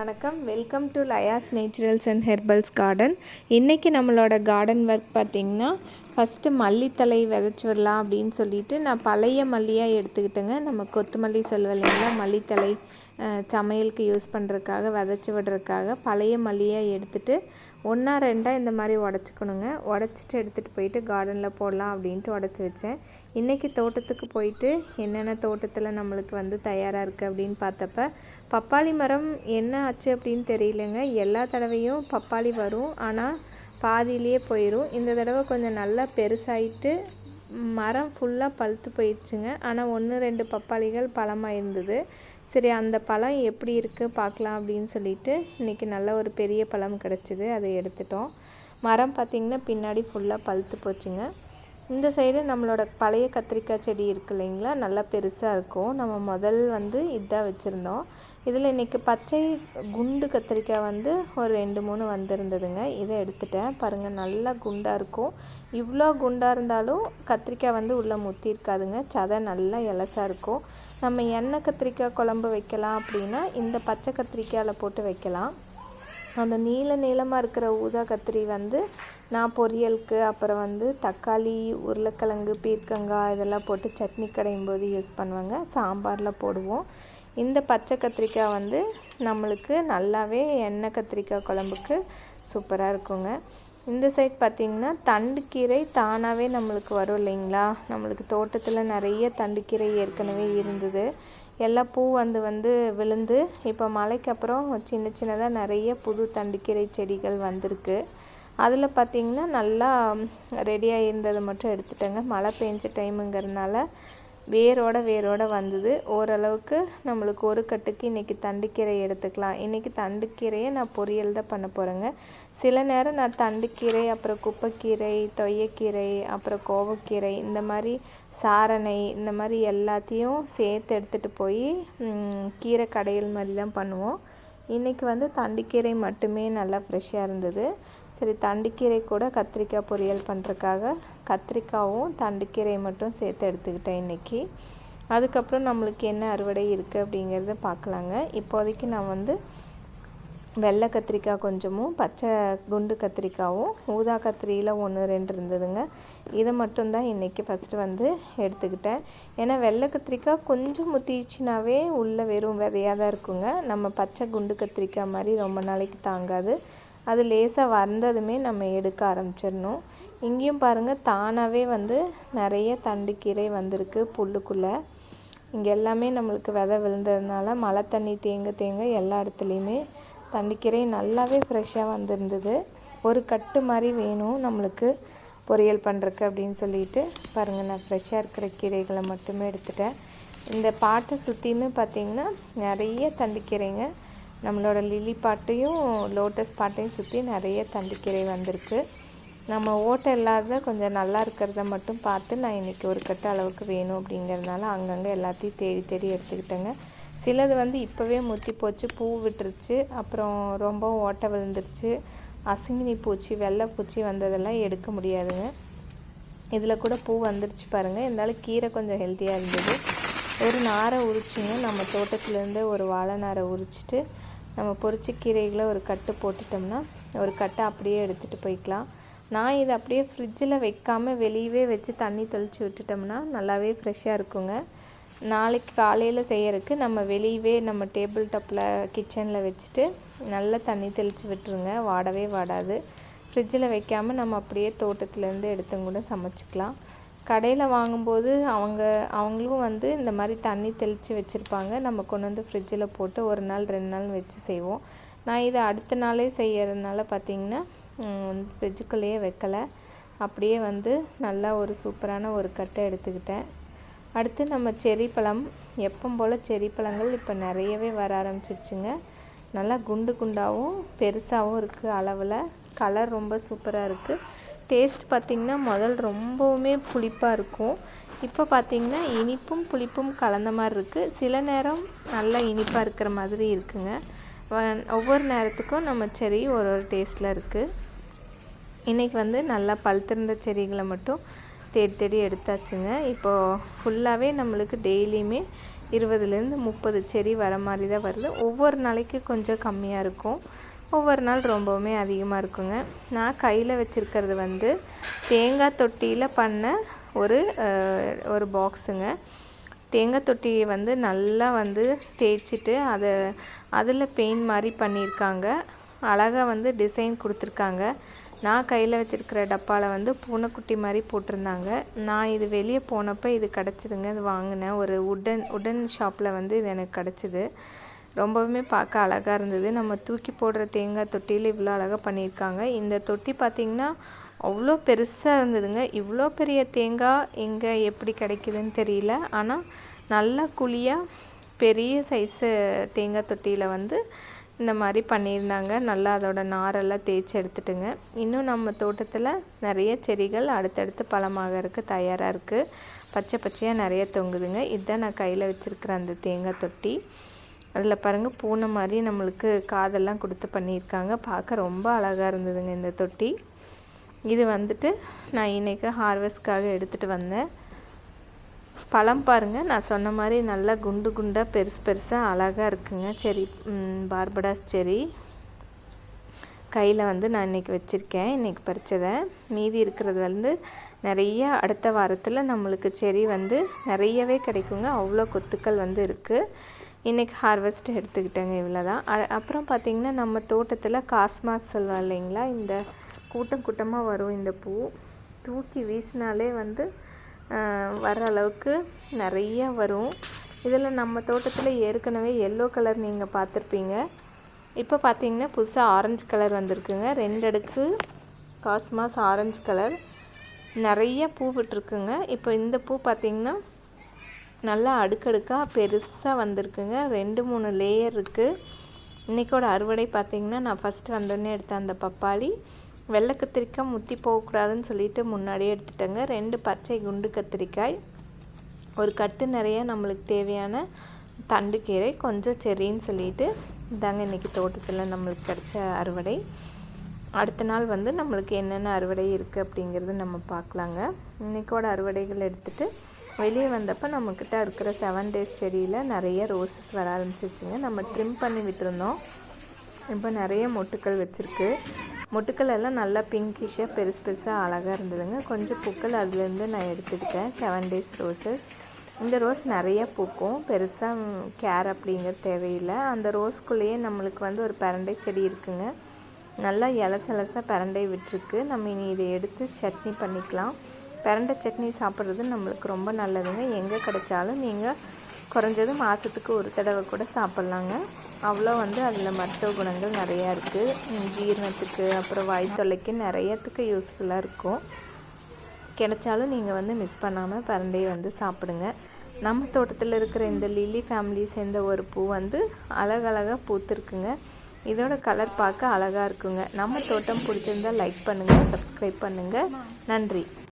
வணக்கம். Welcome to Laya's naturals and herbals garden இன்றைக்கி நம்மளோட கார்டன் ஒர்க் பார்த்திங்கன்னா ஃபஸ்ட்டு மல்லித்தலை விதைச்சி விடலாம் அப்படின்னு சொல்லிட்டு நான் பழைய மல்லியாக எடுத்துக்கிட்டேங்க. நம்ம கொத்தமல்லி சொல்லுவோம் இல்லைங்களா மல்லித்தலை சமையலுக்கு யூஸ் பண்ணுறதுக்காக விதைச்சி விடுறதுக்காக பழைய மல்லியாக எடுத்துட்டு ஒன்றா ரெண்டாக இந்த மாதிரி உடச்சிக்கணுங்க. உடச்சிட்டு எடுத்துகிட்டு போயிட்டு கார்டனில் போடலாம் அப்படின்ட்டு உடச்சி வச்சேன். இன்றைக்கி தோட்டத்துக்கு போயிட்டு என்னென்ன தோட்டத்தில் நம்மளுக்கு வந்து தயாராக இருக்குது அப்படின்னு பார்த்தப்ப பப்பாளி மரம் என்ன ஆச்சு அப்படின்னு தெரியலங்க. எல்லா தடவையும் பப்பாளி வரும். ஆனால் பாதியிலேயே போயிடும் இந்த தடவை கொஞ்சம் நல்லா பெருசாயிட்டு மரம் ஃபுல்லாக பழுத்து போயிடுச்சுங்க. ஆனால் ஒன்று ரெண்டு பப்பாளிகள் பழமாக இருந்தது. சரி அந்த பழம் எப்படி இருக்குது பார்க்கலாம் அப்படின்னு சொல்லிட்டு இன்றைக்கி நல்ல ஒரு பெரிய பழம் கிடச்சிது. அதை எடுத்துட்டோம். மரம் பார்த்திங்கன்னா பின்னாடி ஃபுல்லாக பழுத்து போச்சுங்க. இந்த சைடு நம்மளோட பழைய கத்திரிக்காய் செடி இருக்கு இல்லைங்களா? நல்லா பெருசாக இருக்கும். நம்ம முதல் வந்து இதாக வச்சுருந்தோம். இதில் இன்றைக்கி பச்சை குண்டு கத்திரிக்காய் வந்து ஒரு ரெண்டு மூணு வந்திருந்ததுங்க. இதை எடுத்துட்டேன். பாருங்கள் நல்லா குண்டாக இருக்கும். இவ்வளோ குண்டாக இருந்தாலும் கத்திரிக்காய் வந்து உள்ளே முத்தி இருக்காதுங்க சதை நல்லா இலச்சா இருக்கும். நம்ம எண்ணெய் கத்திரிக்காய் குழம்பு வைக்கலாம் அப்படின்னா இந்த பச்சை கத்திரிக்காயில் போட்டு வைக்கலாம். அந்த நீல நீளமாக இருக்கிற ஊதா கத்திரி வந்து நான் பொரியலுக்கு அப்புறம் வந்து தக்காளி உருளைக்கிழங்கு பீர்க்கங்காய் இதெல்லாம் போட்டு சட்னி கடையும் போது யூஸ் பண்ணுவாங்க. சாம்பாரில் போடுவோம். இந்த பச்சை கத்திரிக்காய் வந்து நம்மளுக்கு நல்லாவே எண்ணெய் கத்திரிக்காய் குழம்புக்கு சூப்பராக இருக்குங்க. இந்த சைட் பார்த்திங்கன்னா தண்டுக்கீரை தானாகவே நம்மளுக்கு வரும் இல்லைங்களா? நம்மளுக்கு தோட்டத்தில் நிறைய தண்டுக்கீரை ஏற்கனவே இருந்தது. எல்லாம் பூ வந்து வந்து விழுந்து இப்போ மழைக்கு அப்புறம் சின்ன சின்னதாக நிறைய புது தண்டுக்கீரை செடிகள் வந்திருக்கு. அதில் பார்த்திங்கன்னா நல்லா ரெடியாக இருந்ததை மட்டும் எடுத்துட்டேங்க. மழை பெஞ்ச டைமுங்கிறதுனால வேரோட வேரோட வந்தது. ஓரளவுக்கு நம்மளுக்கு ஒரு கட்டுக்கு இன்றைக்கி தண்டுக்கீரை எடுத்துக்கலாம். இன்றைக்கி தண்டுக்கீரையை நான் பொரியல் தான் பண்ண போகிறேங்க சில நேரம் நான் தண்டுக்கீரை அப்புறம் குப்பைக்கீரை தொய்யக்கீரை அப்புறம் கோவக்கீரை இந்த மாதிரி சாரணை இந்த மாதிரி எல்லாத்தையும் சேர்த்து எடுத்துகிட்டு போய் கீரை கடையல் மாதிரி தான் பண்ணுவோம். இன்றைக்கி வந்து தண்டுக்கீரை மட்டுமே நல்லா ஃப்ரெஷ்ஷாக இருந்தது. சரி தண்டுக்கீரை கூட கத்திரிக்காய் பொரியல் பண்ணுறதுக்காக கத்திரிக்காவும் தண்டுக்கீரை மட்டும் சேர்த்து எடுத்துக்கிட்டேன் இன்றைக்கி அதுக்கப்புறம் நம்மளுக்கு என்ன அறுவடை இருக்குது அப்படிங்கிறத பார்க்கலாங்க. இப்போதைக்கு நான் வந்து வெள்ளை கத்திரிக்காய் கொஞ்சமும் பச்சை குண்டு கத்திரிக்காவும் ஊதா கத்திரியில் ஒன்று ரெண்டு இருந்ததுங்க. இதை மட்டும்தான் இன்றைக்கி ஃபஸ்ட்டு வந்து எடுத்துக்கிட்டேன். ஏன்னா வெள்ளை கத்திரிக்காய் கொஞ்சம் முத்திச்சுனாவே உள்ளே வெறும் விதையாக தான் இருக்குங்க. நம்ம பச்சை குண்டு கத்திரிக்காய் மாதிரி ரொம்ப நாளைக்கு தாங்காது. அது லேசாக வந்ததுமே நம்ம எடுக்க ஆரம்பிச்சிடணும். இங்கேயும் பாருங்கள் தானாகவே வந்து நிறைய தண்டுக்கீரை வந்திருக்கு புல்லுக்குள்ளே. இங்கே எல்லாமே நம்மளுக்கு விதை விழுந்ததுனால மழை தண்ணி தேங்க தேங்க எல்லா இடத்துலையுமே தண்டுக்கீரை நல்லாவே ஃப்ரெஷ்ஷாக வந்திருந்தது. ஒரு கட்டு மாதிரி வேணும் நம்மளுக்கு பொரியல் பண்ணுறக்கு அப்படின்னு சொல்லிட்டு. பாருங்கள் நான் ஃப்ரெஷ்ஷாக இருக்கிற கீரைகளை மட்டுமே எடுத்துட்டேன். இந்த பாட்டை சுற்றியுமே பார்த்திங்கன்னா நிறைய தண்டுக்கீரைங்க. நம்மளோட லில்லி பாட்டையும் லோட்டஸ் பாட்டையும் சுற்றி நிறைய தண்டுக்கீரை வந்திருக்கு. நம்ம ஓட்டை இல்லாத கொஞ்சம் நல்லா இருக்கிறத மட்டும் பார்த்து நான் இன்றைக்கி ஒரு கட்டு அளவுக்கு வேணும் அப்படிங்கிறதுனால அங்கங்கே எல்லாத்தையும் தேடி தேடி எடுத்துக்கிட்டேங்க. சிலது வந்து இப்போவே முத்தி போச்சு பூ விட்டுருச்சு அப்புறம் ரொம்ப ஓட்டை விழுந்துருச்சு. அசிங்கினி பூச்சி வெள்ளை பூச்சி வந்ததெல்லாம் எடுக்க முடியாதுங்க. இதில் கூட பூ வந்துருச்சு பாருங்கள் இருந்தாலும் கீரை கொஞ்சம் ஹெல்த்தியாக இருந்தது. ஒரு நாரை உரிச்சுங்க. நம்ம தோட்டத்துலேருந்து ஒரு வாழை நாரை உரிச்சிட்டு நம்ம பொரிச்ச கீரைகளை ஒரு கட்டு போட்டுட்டோம்னா ஒரு கட்டை அப்படியே எடுத்துகிட்டு போய்க்கலாம். நான் இதை அப்படியே ஃப்ரிட்ஜில் வைக்காமல் வெளியவே வச்சு தண்ணி தெளித்து விட்டுட்டோம்னா நல்லாவே ஃப்ரெஷ்ஷாக இருக்குங்க. நாளைக்கு காலையில் செய்யறதுக்கு நம்ம வெளியவே நம்ம டேபிள் டாப்பில் கிச்சனில் வச்சுட்டு நல்லா தண்ணி தெளித்து விட்டுருங்க. வாடவே வாடாது. ஃப்ரிட்ஜில் வைக்காமல் நம்ம அப்படியே தோட்டத்துலேருந்து எடுத்து கூட சமைச்சிக்கலாம். கடையில் வாங்கும்போது அவங்க அவங்களும் வந்து இந்த மாதிரி தண்ணி தெளித்து வச்சுருப்பாங்க. நம்ம கொண்டு வந்து ஃப்ரிட்ஜில் போட்டு ஒரு நாள் ரெண்டு நாள் வச்சு செய்வோம். நான் இதை அடுத்த நாளே செய்யறதுனால பார்த்தீங்கன்னா ஃப்ரிட்ஜுக்குள்ளேயே வைக்கலை. அப்படியே வந்து நல்லா ஒரு சூப்பரான ஒரு கட்டை எடுத்துக்கிட்டேன். அடுத்து நம்ம செரி பழம். எப்பம் போல் செரி பழங்கள் இப்போ நிறையவே வர ஆரம்பிச்சிருச்சுங்க. நல்லா குண்டு குண்டாகவும் பெருசாகவும் இருக்குது அளவில். கலர் ரொம்ப சூப்பராக இருக்குது டேஸ்ட் பார்த்திங்கன்னா முதல் ரொம்பவுமே புளிப்பாக இருக்கும். இப்போ பார்த்திங்கன்னா இனிப்பும் புளிப்பும் கலந்த மாதிரி இருக்குது சில நேரம் நல்லா இனிப்பாக இருக்கிற மாதிரி இருக்குங்க. வ- ஒவ்வொரு நேரத்துக்கும் நம்ம செரி ஒரு ஒரு டேஸ்ட்டில் இருக்குது இன்றைக்கி வந்து நல்லா பழுத்திருந்த செடிகளை மட்டும் தேடி தேடி எடுத்தாச்சுங்க. இப்போது ஃபுல்லாகவே நம்மளுக்கு டெய்லியுமே இருபதுலேருந்து முப்பது செடி வர மாதிரி தான் வருது. ஒவ்வொரு நாளைக்கு கொஞ்சம் கம்மியாக இருக்கும். ஒவ்வொரு நாள் ரொம்பவுமே அதிகமாக இருக்குங்க. நான் கையில் வச்சுருக்கிறது வந்து தேங்காய் தொட்டியில் பண்ண ஒரு ஒரு பாக்ஸுங்க. தேங்காய் தொட்டியை வந்து நல்லா வந்து தேய்ச்சிட்டு அதை அதில் பெயிண்ட் மாதிரி பண்ணியிருக்காங்க. அழகாக வந்து டிசைன் கொடுத்துருக்காங்க. நான் கையில் வச்சுருக்கிற டப்பாவில் வந்து பூனைக்குட்டி மாதிரி போட்டிருந்தாங்க. நான் இது வெளியே போனப்போ இது கிடச்சிதுங்க. இது வாங்கினேன். ஒரு உடன் உடன் ஷாப்பில் வந்து இது எனக்கு கிடச்சிது. ரொம்பவுமே பார்க்க அழகாக இருந்தது. நம்ம தூக்கி போடுற தேங்காய் தொட்டியில் இவ்வளோ அழகாக பண்ணியிருக்காங்க. இந்த தொட்டி பார்த்திங்கன்னா அவ்வளோ பெருசாக இருந்ததுங்க. இவ்வளோ பெரிய தேங்காய் எங்கே எப்படி கிடைக்குதுன்னு தெரியல. ஆனால் நல்லா குழியாக பெரிய சைஸு தேங்காய் தொட்டியில் வந்து இந்த மாதிரி பண்ணியிருந்தாங்க. நல்லா அதோட நாரெல்லாம் தேய்ச்சி எடுத்துட்டுங்க. இன்னும் நம்ம தோட்டத்தில் நிறைய செடிகள் அடுத்தடுத்து பழமாகறதுக்கு தயாராக இருக்குது பச்சை பச்சையாக நிறைய தொங்குதுங்க. இதுதான் நான் கையில் வச்சுருக்கிற அந்த தேங்காய் தொட்டி. அதில் பாருங்கள் பூனை மாதிரி நம்மளுக்கு காதெல்லாம் கொடுத்து பண்ணியிருக்காங்க. பார்க்க ரொம்ப அழகாக இருந்ததுங்க இந்த தொட்டி. இது வந்துட்டு நான் இன்றைக்கி ஹார்வெஸ்ட்காக எடுத்துகிட்டு வந்தேன். பழம் பாருங்கள் நான் சொன்ன மாதிரி நல்லா குண்டு குண்டாக பெருசு பெருசாக அழகாக இருக்குங்க. செரி பார்படாஸ் செரி. கையில் வந்து நான் இன்றைக்கி வச்சுருக்கேன் இன்றைக்கி பறித்ததை மீதி இருக்கிறது வந்து நிறைய அடுத்த வாரத்தில் நம்மளுக்கு செடி வந்து நிறையவே கிடைக்குங்க. அவ்வளோ கொத்துக்கள் வந்து இருக்குது இன்றைக்கி ஹார்வெஸ்ட் எடுத்துக்கிட்டேங்க இவ்வளோ தான் அப்புறம் பார்த்திங்கன்னா நம்ம தோட்டத்தில் காஸ்மாஸ் சொல்லுவோம் இல்லைங்களா? இந்த கூட்டம் கூட்டமாக வரும் இந்த பூ. தூக்கி வீசினாலே வந்து வர அளவுக்கு நிறைய வரும். இதில் நம்ம தோட்டத்தில் ஏற்கனவே எல்லோ கலர் நீங்கள் பார்த்துருப்பீங்க. இப்போ பார்த்தீங்கன்னா புதுசாக ஆரஞ்சு கலர் வந்திருக்குங்க. ரெண்டு அடுக்கு காஸ்மாஸ் ஆரஞ்சு கலர் நிறைய பூ விட்டுருக்குங்க. இப்போ இந்த பூ பார்த்திங்கன்னா நல்லா அடுக்கடுக்காக பெருசாக வந்திருக்குங்க. ரெண்டு மூணு லேயர் இருக்குது இன்றைக்கோட அறுவடை பார்த்திங்கன்னா நான் ஃபஸ்ட்டு வந்தோடனே எடுத்த அந்த பப்பாளி. வெள்ளை கத்திரிக்காய் முத்தி போகக்கூடாதுன்னு சொல்லிட்டு முன்னாடியே எடுத்துட்டேங்க. ரெண்டு பச்சை குண்டு கத்திரிக்காய். ஒரு கட்டு நிறைய நம்மளுக்கு தேவையான தண்டு கீரை கொஞ்சம் செரின்னு சொல்லிட்டு இதாங்க இன்றைக்கி தோட்டத்தில் நம்மளுக்கு கிடச்ச அறுவடை. அடுத்த நாள் வந்து நம்மளுக்கு என்னென்ன அறுவடை இருக்குது அப்படிங்கிறது நம்ம பார்க்கலாங்க. இன்றைக்கோட அறுவடைகள் எடுத்துகிட்டு வெளியே வந்தப்போ நம்மக்கிட்ட இருக்கிற செவன் டேஸ் செடியில் நிறைய ரோசஸ் வர ஆரம்பிச்சிருச்சுங்க. நம்ம ட்ரிம் பண்ணி விட்டுருந்தோம். இப்போ நிறைய மொட்டுக்கள் வச்சுருக்கு. மொட்டுக்கள் எல்லாம் நல்லா பிங்கிஷாக பெருசு பெருசாக அழகாக இருந்ததுங்க. கொஞ்சம் பூக்கள் அதுலேருந்து நான் எடுத்துக்கிட்டேன். செவன் டேஸ் ரோசஸ் இந்த ரோஸ் நிறைய பூக்கும். பெருசாக கேர் அப்படிங்கிறது தேவையில்லை. அந்த ரோஸ்க்குள்ளேயே நம்மளுக்கு வந்து ஒரு பரண்டை செடி இருக்குங்க. நல்லா இலசலசாக பரண்டை விட்டுருக்கு. நம்ம இனி இதை எடுத்து சட்னி பண்ணிக்கலாம். பிரண்டை சட்னி சாப்பிட்றது நம்மளுக்கு ரொம்ப நல்லதுங்க. எங்கே கிடைச்சாலும் நீங்கள் குறைஞ்சது மாதத்துக்கு ஒரு தடவை கூட சாப்பிட்லாங்க. அவ்வளோ வந்து அதில் மருத்துவ குணங்கள் நிறையா இருக்குது ஜீரணத்துக்கு அப்புறம் வாய் தொல்லைக்கு நிறையத்துக்கு யூஸ்ஃபுல்லாக இருக்கும். கிடைச்சாலும் நீங்கள் வந்து மிஸ் பண்ணாமல் பரண்டையை வந்து சாப்பிடுங்க. நம்ம தோட்டத்தில் இருக்கிற இந்த லில்லி ஃபேமிலி சேர்ந்த ஒரு பூ வந்து அழகழகாக பூத்துருக்குங்க. இதோட கலர் பார்க்க அழகாக இருக்குங்க. நம்ம தோட்டம் பிடிச்சிருந்தால் லைக் பண்ணுங்கள் சப்ஸ்கிரைப் பண்ணுங்கள் நன்றி.